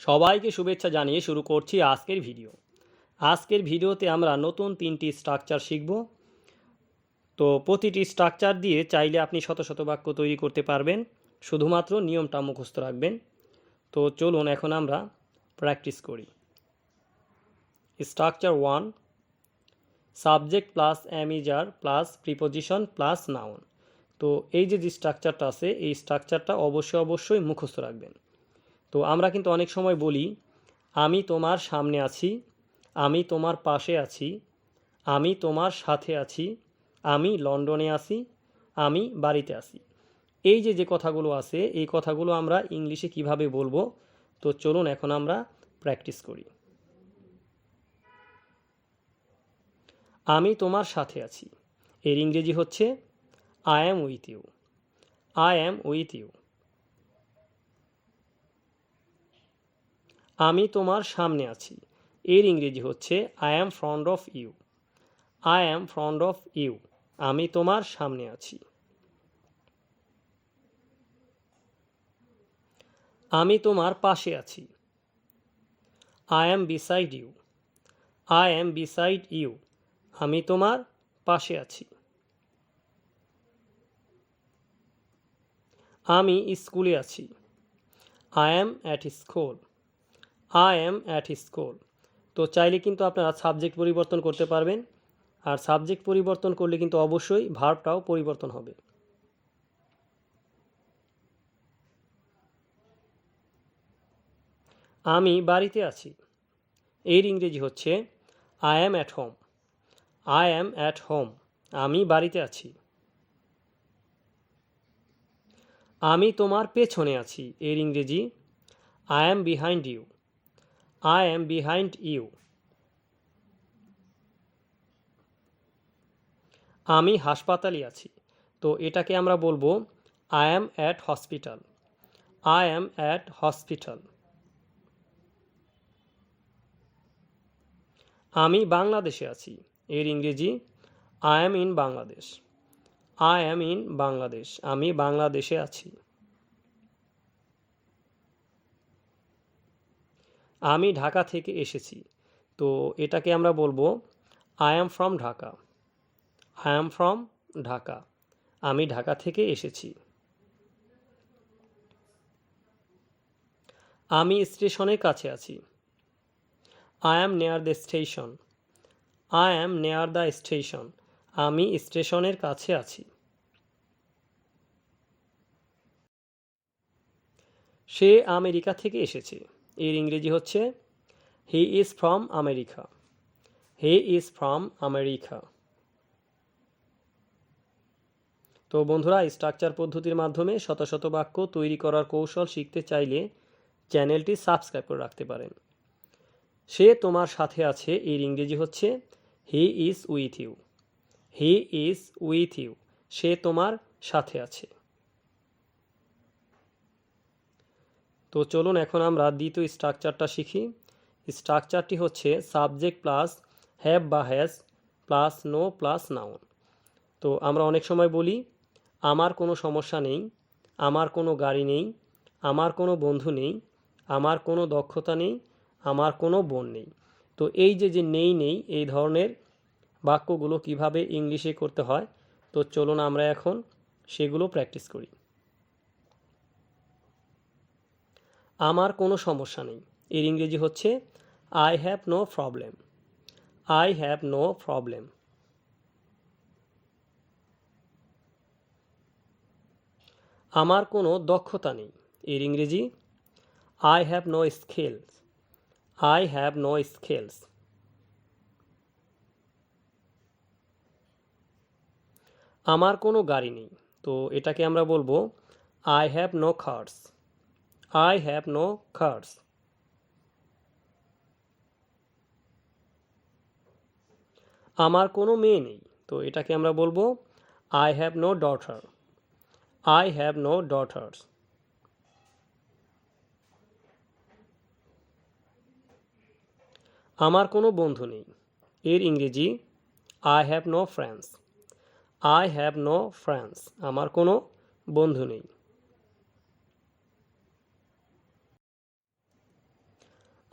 সবাইকে শুভেচ্ছা জানিয়ে শুরু করছি আজকের ভিডিও। আজকের ভিডিওতে আমরা নতুন তিনটি স্ট্রাকচার শিখব। তো প্রতিটি স্ট্রাকচার দিয়ে চাইলে আপনি শত শত বাক্য তৈরি করতে পারবেন। শুধুমাত্র নিয়মটা মুখস্থ রাখবেন। তো চলুন এখন আমরা প্র্যাকটিস করি। Structure one, subject plus am is are plus preposition plus noun. তো এই যে যে স্ট্রাকচারটা আছে, এই স্ট্রাকচারটা অবশ্যই অবশ্যই মুখস্থ রাখবেন। তো আমরা কিন্তু অনেক সময় বলি, আমি তোমার সামনে আছি, আমি তোমার পাশে আছি, আমি তোমার সাথে আছি, আমি লন্ডনে আছি, আমি বাড়িতে আছি। এই যে যে কথাগুলো আছে, এই কথাগুলো আমরা ইংলিশে কীভাবে বলব, তো চলুন এখন আমরা প্র্যাকটিস করি। আমি তোমার সাথে আছি। এর ইংরেজি হচ্ছে I am with you I am with you আমি তোমার সামনে আছি। এর ইংরেজি হচ্ছে I am front of you I am front of you আমি তোমার সামনে আছি। আমি তোমার পাশে আছি। I am beside you I am beside you আমি তোমার পাশে আছি। আমি স্কুলে আছি। I am at school I am at school তো চাইলে কিন্তু আপনারা সাবজেক্ট পরিবর্তন করতে পারবেন। আর সাবজেক্ট পরিবর্তন করলে কিন্তু অবশ্যই ভার্বটাও পরিবর্তন হবে। আমি বাড়িতে আছি। এর ইংরেজি হচ্ছে I am at home I am at home আমি বাড়িতে আছি। আমি তোমার পেছনে আছি। এর ইংরেজি I am behind you I am behind you আমি হাসপাতালে আছি। তো এটাকে আমরা বলব I am at hospital I am at hospital আমি বাংলাদেশে আছি। এর ইংরেজি I am in Bangladesh I am in Bangladesh আমি বাংলাদেশে আছি। আমি ঢাকা থেকে এসেছি। তো এটাকে আমরা বলব I am from Dhaka I am from Dhaka আমি ঢাকা থেকে এসেছি। আমি স্টেশনের কাছে আছি। I am near the station I am near the station আমি স্টেশনের কাছে আছি। সে আমেরিকা থেকে এসেছে। এর ইংরেজি হচ্ছে he is from America he is from America তো বন্ধুরা স্ট্রাকচার পদ্ধতির মাধ্যমে শত শত বাক্য তৈরি করার কৌশল শিখতে চাইলে চ্যানেলটি সাবস্ক্রাইব করে রাখতে পারেন। সে তোমার সাথে আছে, এর ইংরেজি হচ্ছে he is with you he is with you সে তোমার সাথে আছে। তো চলুন এখন আমরা দ্বিতীয় স্ট্রাকচারটা শিখি। স্ট্রাকচারটি হচ্ছে সাবজেক্ট প্লাস হ্যাভ বা has plus no plus noun. তো আমরা অনেক সময় বলি, আমার কোনো সমস্যা নেই, আমার কোনো গাড়ি নেই, আমার কোনো বন্ধু নেই, আমার কোনো দক্ষতা নেই, আমার কোনো বোন নেই। তো এই যে যে নেই নেই, এই ধরনের বাক্যগুলো কীভাবে ইংলিশে করতে হয়, তো চলুন আমরা এখন সেগুলো প্র্যাকটিস করি। আমার কোনো সমস্যা নেই। এর ইংরেজি হচ্ছে I have no problem I have no problem আমার কোনো দক্ষতা নেই। এর ইংরেজি I have no skills I have no skills আমার কোনো গাড়ি নেই। তো এটাকে আমরা বলব I have no cars I have no cars আমার কোনো মেয়ে নেই, তো এটাকে আমরা বলব I have no daughter I have no daughters আমার কোনো বন্ধু নেই। এর ইংরেজি I have no friends I have no friends আমার কোনো বন্ধু নেই।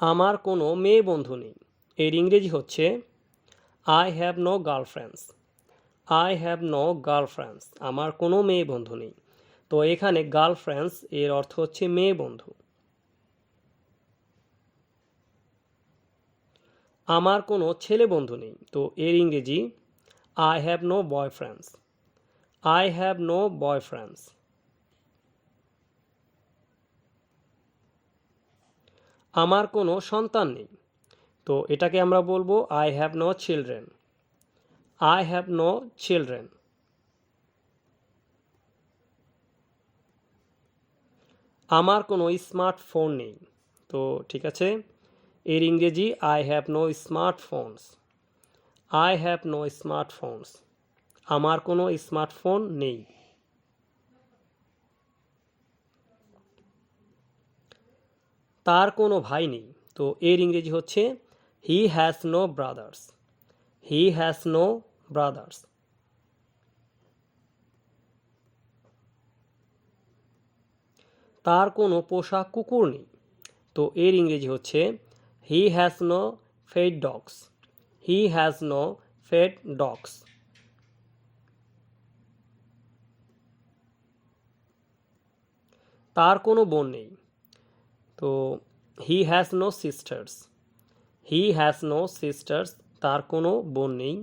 আমার কোনো মেয়ে বন্ধু নেই। এর ইংরেজি হচ্ছে I have no girlfriends I have no girlfriends আমার কোনো মেয়ে বন্ধু নেই। তো এখানে গার্লফ্রেন্ডস এর অর্থ হচ্ছে মেয়ে বন্ধু। আমার কোনো ছেলে বন্ধু নেই। তো এর ইংরেজি I have no boyfriends I have no boyfriends আমার কোনো সন্তান নেই। তো এটাকে আমরা বলব I have no children I have no children আমার কোনো স্মার্টফোন নেই। তো ঠিক আছে? এর ইংরেজি I have no smartphones I have no smartphones আমার কোনো স্মার্টফোন নেই। তার কোনো ভাই নেই। তো এর ইংরেজি হচ্ছে he has no brothers he has no brothers তার কোনো পোষা কুকুর নেই। তো এর ইংরেজি হচ্ছে he has no pet dogs he has no pet dogs তার কোনো বোন নেই। তো he has no sisters he has no sisters তার কোনো বোন নেই।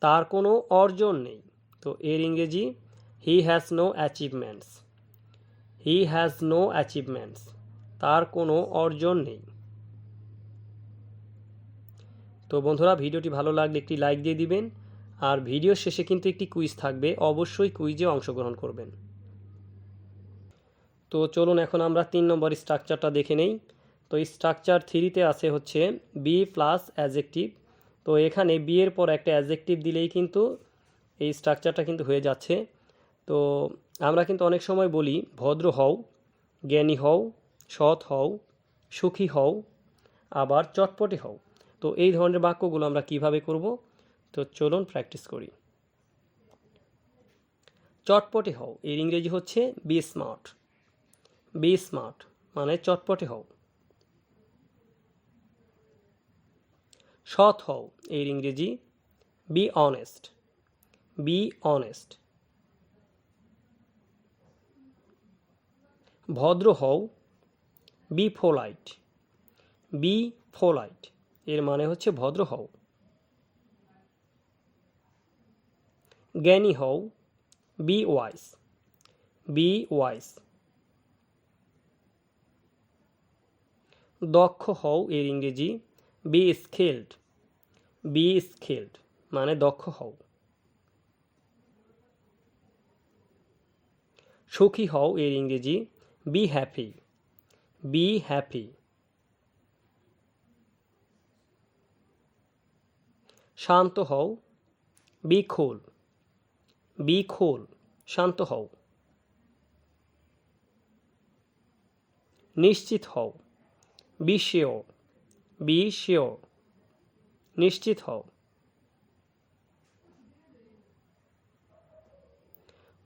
তার কোনো অর্জন নেই। তো এর ইংরেজি he has no achievements he has no achievements তার কোনো অর্জন নেই। তো বন্ধুরা, ভিডিওটি ভালো লাগলে একটি লাইক দিয়ে দিবেন। আর ভিডিও শেষে কিন্তু একটি কুইজ থাকবে। অবশ্যই কুইজে অংশগ্রহণ করবেন। তো চলুন এখন আমরা তিন নম্বর স্ট্রাকচারটা দেখে নেই। তো স্ট্রাকচার থ্রিতে আছে হচ্ছে বি প্লাস অ্যাজেক্টিভ তো এখানে বি এর পর একটা অ্যাজেক্টিভ দিলেই কিন্তু এই স্ট্রাকচারটা কিন্তু হয়ে যাচ্ছে। তো আমরা কিন্তু অনেক সময় বলি, ভদ্র হও, জ্ঞানী হও, সৎ হও, সুখী হও, আবার চটপটে হও। তো এই ধরনের বাক্যগুলো আমরা কীভাবে করব? তো চলুন প্র্যাকটিস করি। চটপটে হও, এর ইংরেজি হচ্ছে বি স্মার্ট বি স্মার্ট মানে চটপটে হও। সৎ হও, এর ইংরেজি। বি অনেস্ট বি অনেস্ট ভদ্র হও। বি ফোলাইট বি ফোলাইট এর মানে হচ্ছে ভদ্র হও। জ্ঞানী হও। বি ওয়াইস বি ওয়াইস দক্ষ হও এর ইংরেজি। বি স্কিল্ড বি স্কিল্ড মানে দক্ষ হও। সুখী হও এর ইংরেজি। বি হ্যাপি বি হ্যাপি শান্ত হও। বি খোল বি খোল শান্ত হও। নিশ্চিত হও। বি শিওর বি শিওর নিশ্চিত হও।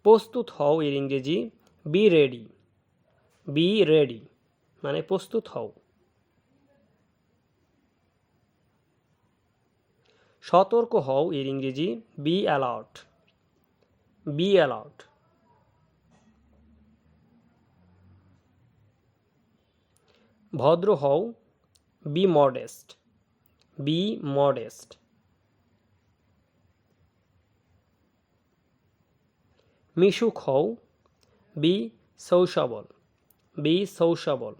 প্রস্তুত হও এর ইংরেজি বি রেডি বি রেডি মানে প্রস্তুত হও। সতর্ক হও এর ইংরেজি বি অ্যালার্ট বি অ্যালার্ট ভদ্র হও বি মডেস্ট বি মডেস্ট মিশুক হও বি সৌসবল বি সৌসবল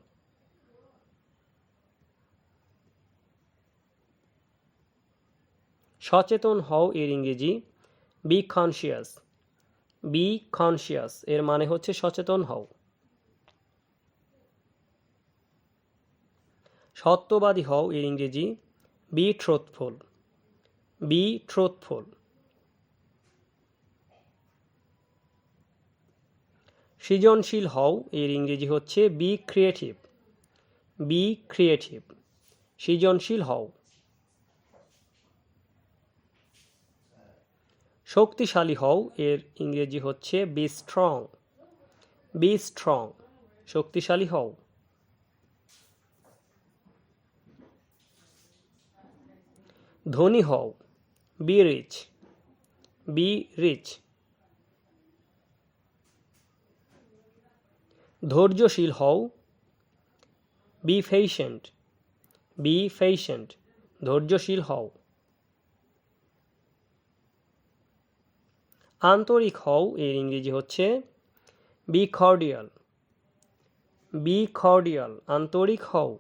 সচেতন হও এর ইংরেজি বি কনসিয়াস বি কনসিয়াস এর মানে হচ্ছে সচেতন হও। সত্যবাদী হও এর ইংরেজি। Be truthful. Be truthful. সৃজনশীল হও এর ইংরেজি হচ্ছে বি ক্রিয়েটিভ। Be creative. সৃজনশীল হও। শক্তিশালী হও এর ইংরেজি হচ্ছে বি স্ট্রং। Be strong. শক্তিশালী হও। ধনী হও। বি রিচ বি রিচ ধৈর্যশীল হও। বি পেশেন্ট বি পেশেন্ট ধৈর্যশীল হও। আন্তরিক হও এর ইংরেজি হচ্ছে বি কর্ডিয়াল বি কর্ডিয়াল আন্তরিক হও।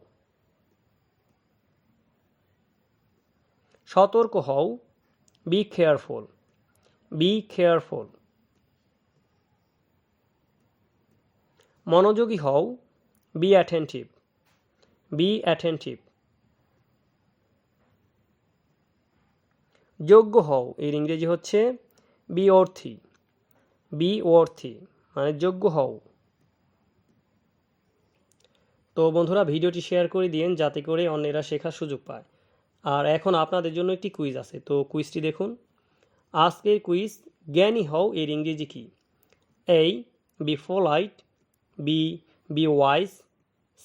সতর্ক হও। বি কেয়ারফুল বি কেয়ারফুল মনোযোগী হও। বি অ্যাটেন্টিভ বি অ্যাটেন্টিভ যোগ্য হও। এর ইংরেজি হচ্ছে বি অর্থি বি অর্থি মানে যোগ্য হও। তো বন্ধুরা, ভিডিওটি শেয়ার করে দিন যাতে করে অন্যেরা শেখার সুযোগ পায়। আর এখন আপনাদের জন্য একটি কুইজ আছে। তো কুইজটি দেখুন। আজকের কুইজ জ্ঞানী হও এর ইংরেজি কি? A be polite B be wise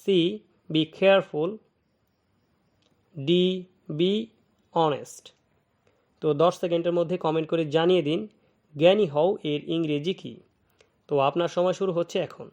C be careful D be honest তো দশ সেকেন্ডের মধ্যে কমেন্ট করে জানিয়ে দিন, জ্ঞানী হও এর ইংরেজি কি? তো আপনার সময় শুরু হচ্ছে এখন।